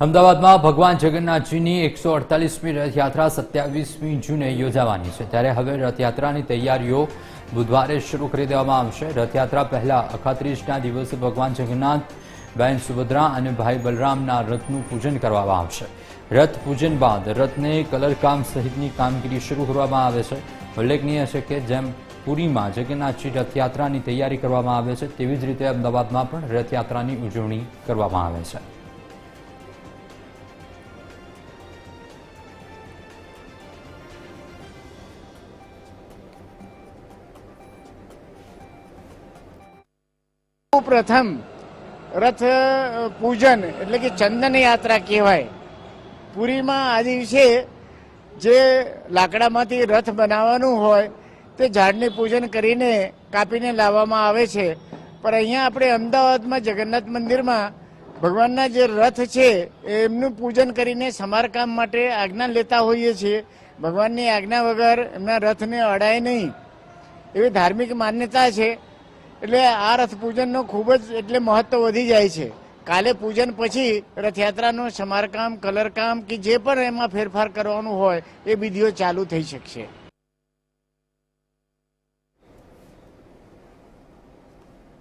અમદાવાદમાં ભગવાન જગન્નાથજીની એકસો અડતાલીસમી રથયાત્રા સત્યાવીસમી જૂને યોજાવાની છે. ત્યારે હવે રથયાત્રાની તૈયારીઓ બુધવારે શરૂ કરી દેવામાં આવશે. રથયાત્રા પહેલા અખાત્રીસના દિવસે ભગવાન જગન્નાથ બહેન સુભદ્રા અને ભાઈ બલરામના રથનું પૂજન કરવામાં આવશે. રથ પૂજન બાદ રથને કલરકામ સહિતની કામગીરી શરૂ કરવામાં આવે છે. ઉલ્લેખનીય છે કે જેમ પુરીમાં જગન્નાથજી રથયાત્રાની તૈયારી કરવામાં આવે છે, તેવી જ રીતે અમદાવાદમાં પણ રથયાત્રાની ઉજવણી કરવામાં આવે છે. પ્રથમ રથ પૂજન એટલે કે ચંદન યાત્રા કહેવાય. પુરીમાં આ દિવસે જે લાકડામાંથી રથ બનાવવાનું હોય તે ઝાડની પૂજન કરીને કાપીને લાવવામાં આવે છે. પણ અહીંયા આપણે અમદાવાદમાં જગન્નાથ મંદિરમાં ભગવાનના જે રથ છે, એમનું પૂજન કરીને સમારકામ માટે આજ્ઞા લેતા હોઈએ છીએ. ભગવાનની આજ્ઞા વગર એમના રથને અડાય નહીં. એવી ધાર્મિક માન્યતા છે. એટલે આ રથ પૂજનનો ખૂબ જ એટલે મહત્વ વધી જાય છે. કાલે પૂજન પછી રથયાત્રાનું સમારકામ, કલરકામ કે જે પણ એમાં ફેરફાર કરવાનું હોય, એ વિધિઓ ચાલુ થઈ શકશે.